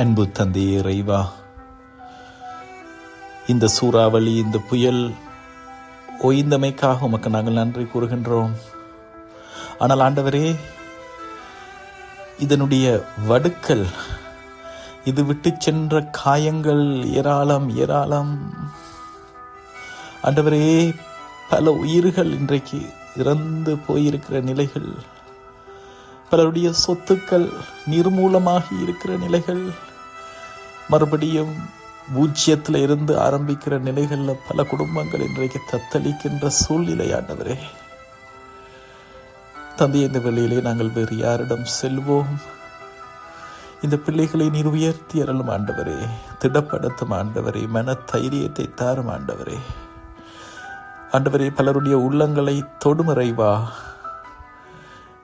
அன்பு தந்தையே இறைவா இந்த சூறாவளி இந்த புயல் ஓய்ந்தமைக்காக உமக்கு நாங்கள் நன்றி கூறுகின்றோம். ஆனால் ஆண்டவரே இதனுடைய வடுக்கள் இது விட்டு சென்ற காயங்கள் ஏராளம் ஏராளம். ஆண்டவரே பல உயிர்கள் இன்றைக்கு இறந்து போயிருக்கிற நிலைகள் பலருடைய சொத்துக்கள் நிர்மூலமாகி இருக்கிற நிலைகள் மறுபடியும் பூஜ்ஜியத்தில் இருந்து ஆரம்பிக்கிற நிலைகளில் பல குடும்பங்கள் இன்றைக்கு தத்தளிக்கின்ற சூழ்நிலை ஆண்டவரே தந்தை இந்த வேளையிலே நாங்கள் வேறு யாரிடம் செல்வோம்? இந்த பிள்ளைகளை நீர் உயர்த்தி அருளும் ஆண்டவரே திடப்படுத்தும் ஆண்டவரே மன தைரியத்தை தாரும் ஆண்டவரே. ஆண்டவரே பலருடைய உள்ளங்களை தொடுமறைவா.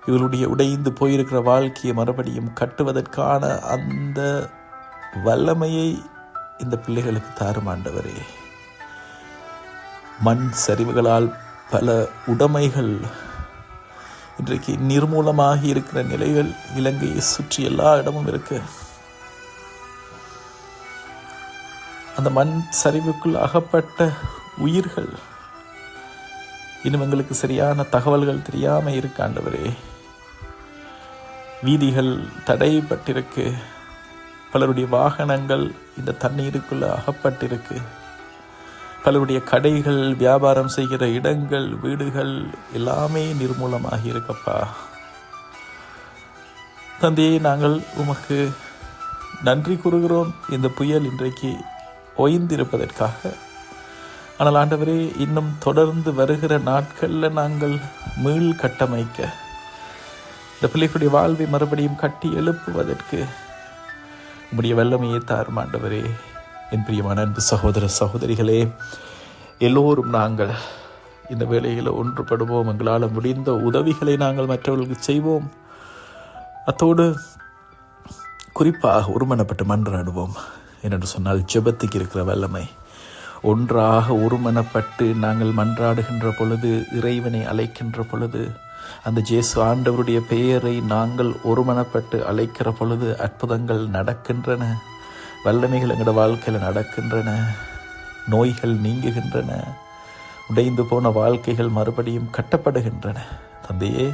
இவளுடைய உடைந்து போயிருக்கிற வாழ்க்கையை மறுபடியும் கட்டுவதற்கான அந்த வல்லமையை இந்த பிள்ளைகளுக்கு தாரும் ஆண்டவரே. மண் சரிவுகளால் பல உடைமைகள் இன்றைக்கு நிர்மூலமாகி இருக்கிற நிலைகள் இலங்கையை சுற்றி எல்லா இடமும் இருக்கு. அந்த மண் சரிவுக்குள் அகப்பட்ட உயிர்கள் இன்னும் எங்களுக்கு சரியான தகவல்கள் தெரியாமல் இருக்காண்டவரே வீதிகள் தடைப்பட்டிருக்கு பலருடைய வாகனங்கள் இந்த தண்ணீருக்குள்ளே அகப்பட்டிருக்கு. பலருடைய கடைகள் வியாபாரம் செய்கிற இடங்கள் வீடுகள் எல்லாமே நிர்மூலமாகி இருக்கப்பா. தந்தையை நாங்கள் உமக்கு நன்றி கூறுகிறோம். இந்த புயல் இன்றைக்கு ஓய்ந்திருப்பதற்காக. ஆனால் ஆண்டவரே இன்னும் தொடர்ந்து வருகிற நாட்களில் நாங்கள் மீள் கட்டமைக்க. இந்த பிள்ளைகளுடைய வாழ்வை மறுபடியும் கட்டி எழுப்புவதற்கு உம்முடைய வல்லமையை தாருமாண்டவரே. என் பிரியமான அன்பு சகோதர சகோதரிகளே எல்லோரும் நாங்கள் இந்த வேளையில் ஒன்றுபடுவோம். எங்களால் முடிந்த உதவிகளை நாங்கள் மற்றவர்களுக்கு செய்வோம். அத்தோடு குறிப்பாக ஒருமனப்பட்டு மன்றாடுவோம். என்னென்று சொன்னால் ஜெபத்துக்கு இருக்கிற வல்லமை. ஒன்றாக ஒருமனப்பட்டு நாங்கள் மன்றாடுகின்ற பொழுது இறைவனை அழைக்கின்ற பொழுது அந்த ஜேசு ஆண்டவருடைய பெயரை நாங்கள் ஒருமனப்பட்டு அழைக்கிற பொழுது அற்புதங்கள் நடக்கின்றன. வல்லமைகள் எங்களோட வாழ்க்கையில் நடக்கின்றன. நோய்கள் நீங்குகின்றன. உடைந்து போன வாழ்க்கைகள் மறுபடியும் கட்டப்படுகின்றன. தந்தையே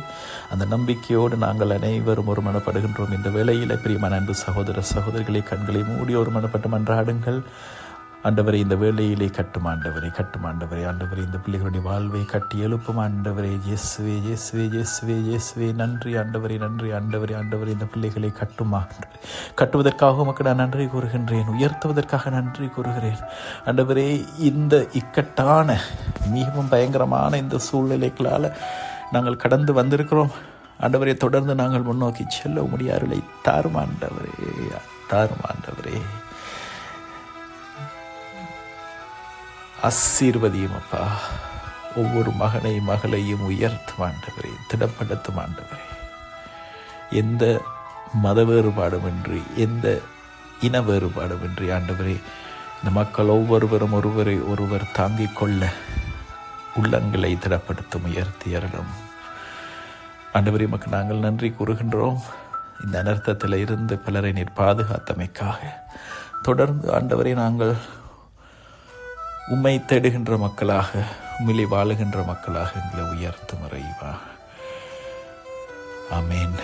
அந்த நம்பிக்கையோடு நாங்கள் அனைவரும் ஒருமனப்படுகின்றோம். இந்த வேளையில் பிரியமான அன்பு சகோதர சகோதரிகளை கண்களை மூடி ஒருமனப்பட்டு மன்றாடுங்கள். ஆண்டவரை இந்த வேலையிலே கட்டும் ஆண்டவரை கட்டும் ஆண்டவரை ஆண்டவரை இந்த பிள்ளைகளுடைய வாழ்வை கட்டி எழுப்பும் ஆண்டவரை இயேசுவே இயேசுவே இயேசுவே இயேசுவே நன்றி ஆண்டவரை நன்றி ஆண்டவரை ஆண்டவரை இந்த பிள்ளைகளை கட்டுமா கட்டுவதற்காக உமக்கு நான் நன்றி கூறுகின்றேன் உயர்த்துவதற்காக நன்றி கூறுகிறேன். ஆண்டவரே இந்த இக்கட்டான மிகவும் பயங்கரமான இந்த சூழ்நிலைகளால் நாங்கள் கடந்து வந்திருக்கிறோம். ஆண்டவரை தொடர்ந்து நாங்கள் முன்னோக்கி செல்ல முடியாருளை தாருமாண்டவரே தாரும் ஆண்டவரே தாரும் ஆண்டவரே. ஆசீர்வதியும் அப்பா ஒவ்வொரு மகனை மகளையும் உயர்த்தும் ஆண்டவரே திடப்படுத்தும் ஆண்டவரே எந்த மத வேறுபாடுமின்றி எந்த இன வேறுபாடுமின்றி ஆண்டவரே இந்த மக்கள் ஒவ்வொருவரும் ஒருவரை ஒருவர் தாங்கிக் கொள்ள உள்ளங்களை திடப்படுத்தும் உயர்த்தி அருளும். ஆண்டவரே மக்கு நாங்கள் நன்றி கூறுகின்றோம். இந்த அனர்த்தத்தில் இருந்து பலரை நீர் பாதுகாத்தமைக்காக. தொடர்ந்து ஆண்டவரை நாங்கள் உம்மை தேடுகின்ற மக்களாக உம்மிலே வாழுகின்ற மக்களாக எங்களை உயர்த்தும் இறைவா. அமேன்